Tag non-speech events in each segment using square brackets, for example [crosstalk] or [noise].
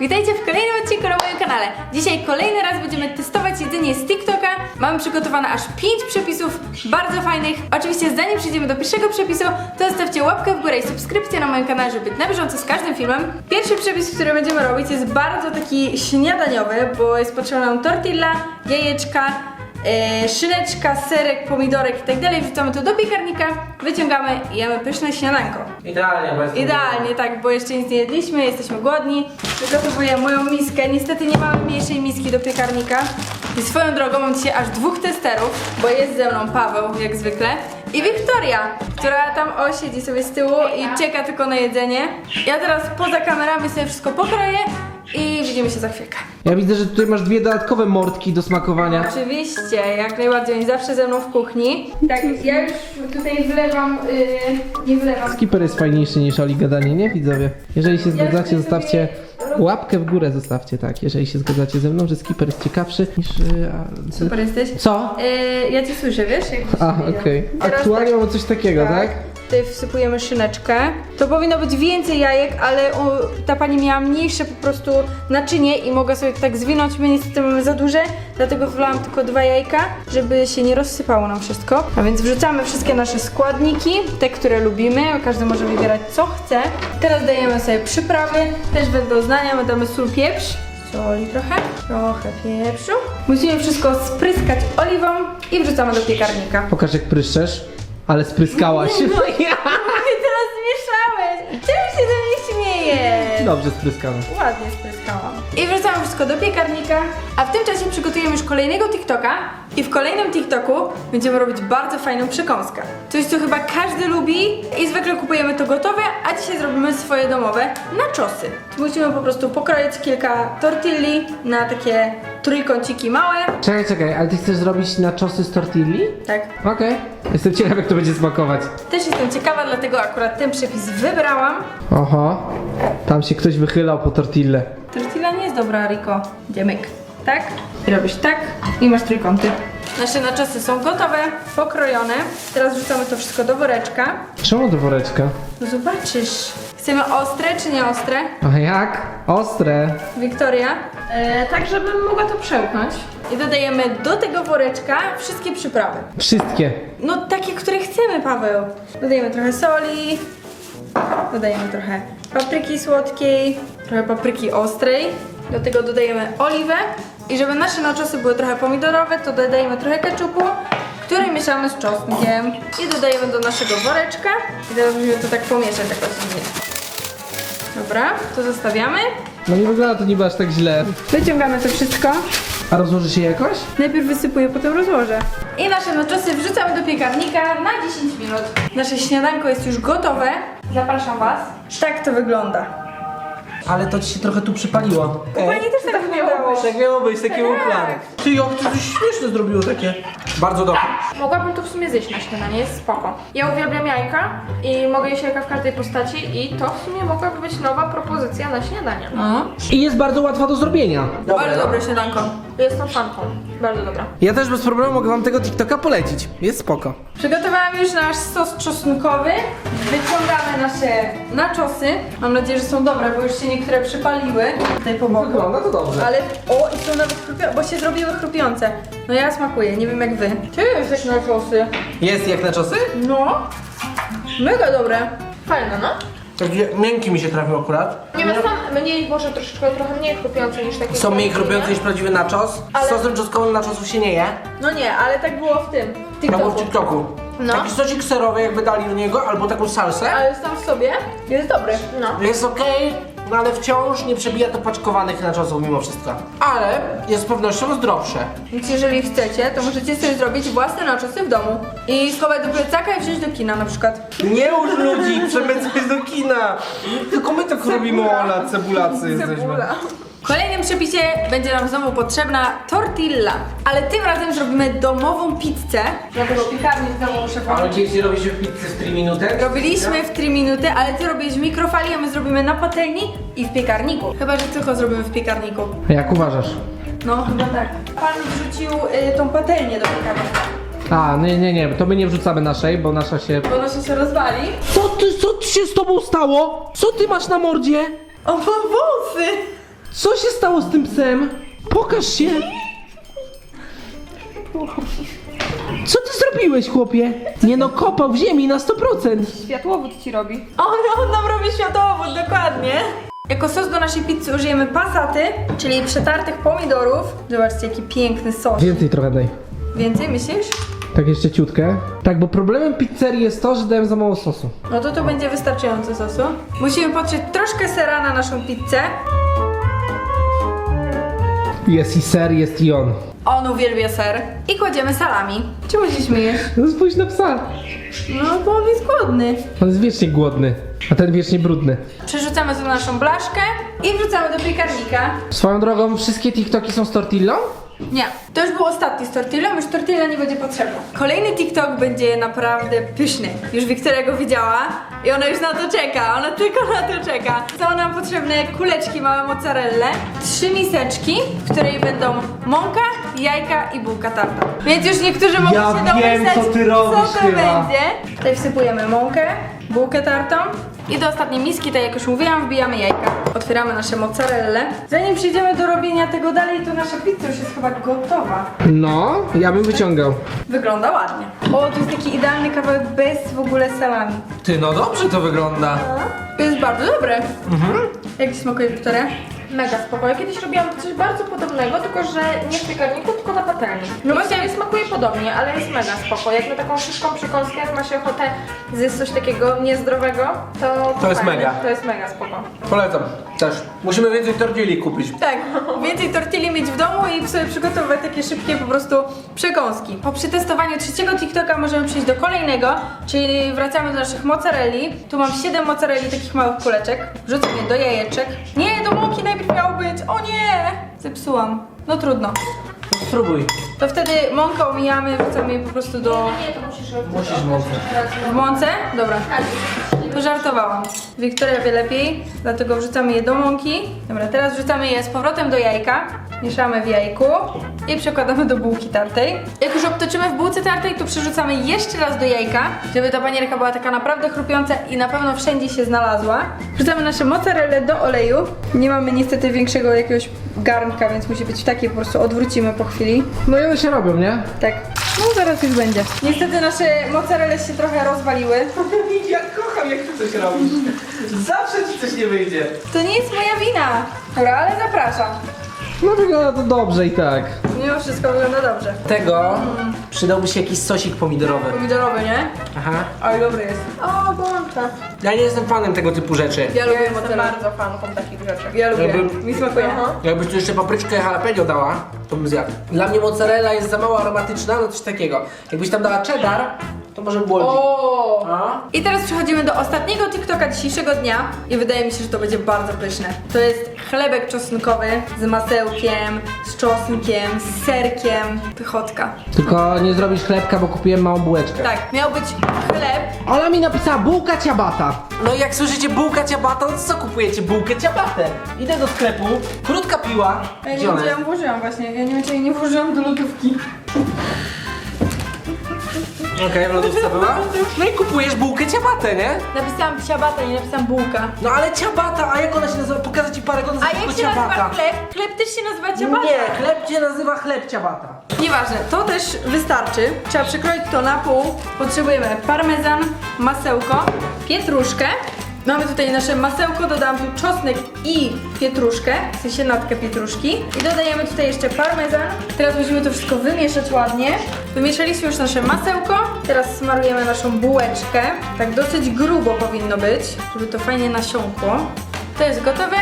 Witajcie w kolejnym odcinku na moim kanale. Dzisiaj kolejny raz będziemy testować jedzenie z TikToka. Mamy przygotowane aż 5 przepisów bardzo fajnych. Oczywiście zanim przejdziemy do pierwszego przepisu, to zostawcie łapkę w górę i subskrypcję na moim kanale, żeby być na bieżąco z każdym filmem. Pierwszy przepis, który będziemy robić jest bardzo taki śniadaniowy, bo jest potrzebna nam tortilla, jajeczka, e, szyneczka, serek, pomidorek i tak dalej. Wrzucamy to do piekarnika, wyciągamy i jemy pyszne śniadanko. Idealnie, bo Idealnie, tak, bo jeszcze nic nie jedliśmy, jesteśmy głodni. Przygotowuję moją miskę. Niestety nie mamy mniejszej miski do piekarnika. I swoją drogą mam dzisiaj aż dwóch testerów, bo jest ze mną Paweł, jak zwykle, i Wiktoria, która tam o siedzi sobie z tyłu i czeka tylko na jedzenie. Ja teraz poza kamerami sobie wszystko pokroję i widzimy się za chwilkę. Ja widzę, że tutaj masz dwie dodatkowe mordki do smakowania. Oczywiście, jak najbardziej, oni zawsze ze mną w kuchni. Tak, ja już tutaj wylewam, yy, nie wylewam, Skipper jest fajniejszy niż Oli gadanie, nie widzowie? Jeżeli się zgadzacie, zostawcie łapkę w górę, zostawcie tak. Jeżeli się zgadzacie ze mną, że Skipper jest ciekawszy niż... y, a, super jesteś. Co? Yy, ja cię słyszę, wiesz? jakbyś A, okej. Teraz Aktualnie tak. mamy coś takiego, tak? Tutaj wsypujemy szyneczkę. To powinno być więcej jajek, ale ta pani miała mniejsze po prostu naczynie i mogła sobie tak zwinąć. My niestety mamy za duże, dlatego wlałam tylko dwa jajka, żeby się nie rozsypało nam wszystko. A więc wrzucamy wszystkie nasze składniki, te, które lubimy. Każdy może wybierać co chce. Teraz dajemy sobie przyprawy, też wedle uznania. My damy sól, pieprz. Soli trochę, trochę pieprzu. Musimy wszystko spryskać oliwą i wrzucamy do piekarnika. Pokaż jak pryszczesz, ale spryskałaś. No ja. Ty teraz zmieszałeś. Czemu się ze mnie śmiejesz? Dobrze spryskane. Ładnie spryskałam. I wrzucamy wszystko do piekarnika, a w tym czasie przygotujemy już kolejnego TikToka i w kolejnym TikToku będziemy robić bardzo fajną przekąskę. Coś, co chyba każdy lubi i zwykle kupujemy to gotowe, a dzisiaj zrobimy swoje domowe nachosy. Musimy po prostu pokroić kilka tortilli na takie trójkąciki małe. Czekaj, czekaj, ale ty chcesz zrobić na czosy z tortilli? Tak. Okej. Jestem ciekaw jak to będzie smakować. Też jestem ciekawa, dlatego akurat ten przepis wybrałam. Oho. Tam się ktoś wychylał po tortillę. Tortilla nie jest dobra, Riko. Dziemyk. Tak? I robisz tak i masz trójkąty. Nasze naczosy są gotowe, pokrojone. Teraz wrzucamy to wszystko do woreczka. Czemu do woreczka? No zobaczysz. Chcemy ostre czy nie ostre? A jak? Ostre. Wiktoria? E, tak, żebym mogła to przełknąć. I dodajemy do tego woreczka wszystkie przyprawy. Wszystkie. No takie, które chcemy, Paweł. Dodajemy trochę soli, dodajemy trochę papryki słodkiej, trochę papryki ostrej. Do tego dodajemy oliwę i żeby nasze naczosy były trochę pomidorowe, to dodajemy trochę keczupu, który mieszamy z czosnkiem i dodajemy do naszego woreczka. I teraz musimy to tak pomieszać tak właśnie. Dobra, to zostawiamy. No nie wygląda to niby aż tak źle. Wyciągamy to wszystko. A rozłoży się jakoś? Najpierw wysypuję, potem rozłożę. I nasze naczosy wrzucamy do piekarnika na 10 minut. Nasze śniadanko jest już gotowe. Zapraszam Was. Tak to wygląda. Ale to ci się trochę tu przypaliło. Pani też tak wyglądało. Tak miało być, takie Tak. układy. Ty, jak to coś śmieszne zrobiło takie. Bardzo dobre. Mogłabym to w sumie zjeść na śniadanie, jest spoko. Ja uwielbiam jajka i mogę jeść jajka w każdej postaci i to w sumie mogłaby być nowa propozycja na śniadanie. No. I jest bardzo łatwa do zrobienia. Bardzo dobre śniadanko. Jestem fanką, bardzo dobra. Ja też bez problemu mogę wam tego TikToka polecić. Jest spoko. Przygotowałam już nasz sos czosnkowy. Wyciągamy nasze naczosy. Mam nadzieję, że są dobre, bo już się niektóre przypaliły tutaj po boku. to dobrze. Ale, o, i są nawet chrupiące, bo się zrobiły chrupiące. No ja smakuję, nie wiem jak wy. Ty jesteś naczosy. Jest jak na czosy? No. Mega dobre. Fajne, no? Takie miękki mi się trafił akurat. Nie wiem, są mniej, może troszeczkę trochę mniej chrupiące niż takie Są mniej chrupiące niż prawdziwy nachos. Ale- Z sosem czosnkowym naczosów się nie je. No nie, ale tak było w tym. W TikToku. w TikToku. No. Taki sosik serowy jakby dali do niego, albo taką salsę. Ale sam w sobie jest dobry. No. Jest okej, no ale wciąż nie przebija to paczkowanych naczosów mimo wszystko. Ale jest z pewnością zdrowsze. Więc jeżeli chcecie, to możecie sobie zrobić własne naczosy w domu. I schować do plecaka i wziąć do kina na przykład. Nie już ludzi, przemycać do kina. Tylko my tak robimy, Ola, cebulacy jesteśmy. W kolejnym przepisie będzie nam znowu potrzebna tortilla. Ale tym razem zrobimy domową pizzę. Dlatego piekarnik znowu muszę Ale włączyć. kiedyś robiliśmy pizzę w 3 minuty? Robiliśmy w 3 minuty, ale ty robisz w mikrofali, a my zrobimy na patelni i w piekarniku. Chyba, że tylko zrobimy w piekarniku. Jak uważasz? No, chyba tak. Pan wrzucił y, tą patelnię do piekarnika. A, nie, nie, nie, to my nie wrzucamy naszej, bo nasza się... Bo ona się, się rozwali. Co ty, co ci się z tobą stało? Co ty masz na mordzie? O, mam wąsy! Co się stało z tym psem? Pokaż się! Co ty zrobiłeś, chłopie? Nie no, kopał w ziemi na 100%. Światłowód ci robi. On, on nam robi światłowód, dokładnie. Jako sos do naszej pizzy użyjemy pasaty, czyli przetartych pomidorów. Zobaczcie, jaki piękny sos. Więcej trochę daj. Więcej myślisz? Tak jeszcze ciutkę. Tak, bo problemem pizzerii jest to, że dałem za mało sosu. No to to będzie wystarczająco sosu. Musimy potrzeć troszkę sera na naszą pizzę. Jest i ser, jest i on. On uwielbia ser. I kładziemy salami. Czemu się śmiejesz? No spójrz na psa. No, bo on jest głodny. On jest wiecznie głodny, a ten wiecznie brudny. Przerzucamy to na naszą blaszkę i wrzucamy do piekarnika. Swoją drogą, wszystkie TikToki są z tortillą? Nie, to już był ostatni z tortillą, już tortilla nie będzie potrzebna. Kolejny TikTok będzie naprawdę pyszny. Już Wiktoria go widziała i ona już na to czeka, ona tylko na to czeka. Są nam potrzebne kuleczki małe mozzarelle, trzy miseczki, w której będą mąka, jajka i bułka tarta. Więc już niektórzy mogą Ja się wiem, domyśleć, co ty robisz co to będzie. Tutaj wsypujemy mąkę, bułkę tartą i do ostatniej miski, tak jak już mówiłam, wbijamy jajka. Otwieramy nasze mozzarelle. Zanim przejdziemy do robienia tego dalej, to nasza pizza już jest chyba gotowa. No, ja bym wyciągał. Wygląda ładnie. O, to jest taki idealny kawałek bez w ogóle salami. Ty, no dobrze to wygląda. To jest bardzo dobre. Jak Ci smakuje, Wiktoria? Mega spoko. Ja kiedyś robiłam coś bardzo podobnego, tylko że nie w piekarniku, tylko na patelni. No właśnie- właśnie smakuje podobnie, ale jest mega spoko. Jak na taką szybką przekąskę, jak ma się ochotę zjeść coś takiego niezdrowego, to... To jest fajnie. mega. To jest mega spoko. Polecam. Też. Musimy więcej tortilli kupić. Tak, więcej tortilli mieć w domu i sobie przygotowywać takie szybkie po prostu przekąski. Po przetestowaniu trzeciego TikToka możemy przejść do kolejnego, czyli wracamy do naszych mozzarelli. Tu mam 7 mozzarelli, takich małych kuleczek. Wrzucam je do jajeczek. Nie, do mąki najpierw miało być. O nie! Zepsułam. No trudno. Spróbuj. To wtedy mąkę omijamy, wrzucamy je po prostu do... Nie, to musisz robić. Musisz mocno. w mące? Dobra. To żartowałam. Wiktoria wie lepiej, dlatego wrzucamy je do mąki. Dobra, teraz wrzucamy je z powrotem do jajka. Mieszamy w jajku i przekładamy do bułki tartej. Jak już obtoczymy w bułce tartej, to przerzucamy jeszcze raz do jajka, żeby ta panierka była taka naprawdę chrupiąca i na pewno wszędzie się znalazła. Wrzucamy nasze mozzarelle do oleju. Nie mamy niestety większego jakiegoś garnka, więc musi być takie, po prostu odwrócimy po chwili. No i one się robią, nie? Tak. No zaraz już będzie. Niestety nasze mozzarelle się trochę rozwaliły. [laughs] Ja kocham, jak ty coś robisz. Zawsze ci coś nie wyjdzie. To nie jest moja wina. Dobra, ale zapraszam. No wygląda to dobrze i tak. Mimo wszystko wygląda dobrze. Tego przydałby się jakiś sosik pomidorowy. Pomidorowy, nie? Aha. Ale dobry jest. O, błączę. Ja nie jestem fanem tego typu rzeczy. Ja lubię jestem mozzarella. bardzo fanką takich rzeczy. Ja lubię. Jakby- Mi smakuje. Aha. Jakbyś tu jeszcze papryczkę jalapeno dała, to bym zjadł. Dla mnie mozzarella jest za mało aromatyczna, no coś takiego. Jakbyś tam dała cheddar, to może było lepiej. O! A? I teraz przechodzimy do ostatniego TikToka dzisiejszego dnia i wydaje mi się, że to będzie bardzo pyszne. To jest chlebek czosnkowy z masełkiem, z czosnkiem, z serkiem. Pychotka. Tylko nie zrobisz chlebka, bo kupiłem małą bułeczkę. Tak, miał być chleb. Ola mi napisała bułka ciabata. No i jak słyszycie bułka ciabata, to co kupujecie? Bułkę ciabatę. Idę do sklepu, krótka piła. Ja nie Gdzie wiem, ona jest? ją włożyłam właśnie. Ja nie wiem, czy jej nie włożyłam do lodówki. Okej, w lodówce była. No i kupujesz bułkę ciabatę, nie? Napisałam ciabata, nie napisałam bułka. No ale ciabata, a jak ona się nazywa? Pokażę ci parę, ona A jak się nazywa chleb? Chleb też się nazywa ciabata. Nie, chleb się nazywa chleb ciabata. Nieważne, to też wystarczy. Trzeba przekroić to na pół. Potrzebujemy parmezan, masełko, pietruszkę. Mamy tutaj nasze masełko, dodałam tu czosnek i pietruszkę, w sensie natkę pietruszki. I dodajemy tutaj jeszcze parmezan. Teraz musimy to wszystko wymieszać ładnie. Wymieszaliśmy już nasze masełko. Teraz smarujemy naszą bułeczkę. Tak dosyć grubo powinno być, żeby to fajnie nasiąkło. To jest gotowe.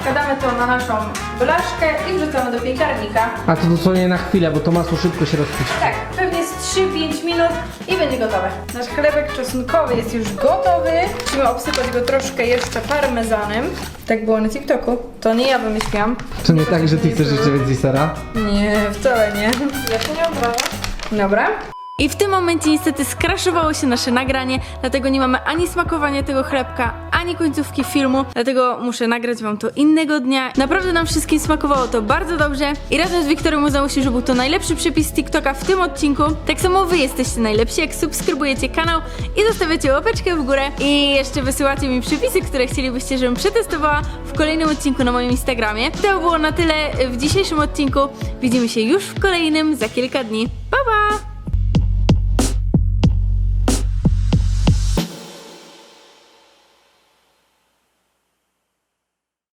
Wkładamy to na naszą blaszkę i wrzucamy do piekarnika. A to dosłownie na chwilę, bo to masło szybko się rozpuści. Tak, pewnie z 3-5 minut i będzie gotowe. Nasz chlebek czosnkowy jest już gotowy. Musimy obsypać go troszkę jeszcze parmezanem. Tak było na TikToku. To nie ja wymyśliłam. To nie tak, że ty chcesz jeszcze więcej sera? Nie, wcale nie. Ja się nie obrażam. Dobra. I w tym momencie niestety skraszowało się nasze nagranie, dlatego nie mamy ani smakowania tego chlebka, ani końcówki filmu, dlatego muszę nagrać wam to innego dnia. Naprawdę nam wszystkim smakowało to bardzo dobrze i razem z Wiktorem uznało się, że był to najlepszy przepis TikToka w tym odcinku. Tak samo wy jesteście najlepsi, jak subskrybujecie kanał i zostawiacie łapeczkę w górę i jeszcze wysyłacie mi przepisy, które chcielibyście, żebym przetestowała w kolejnym odcinku na moim Instagramie. To było na tyle w dzisiejszym odcinku. Widzimy się już w kolejnym za kilka dni. Pa pa!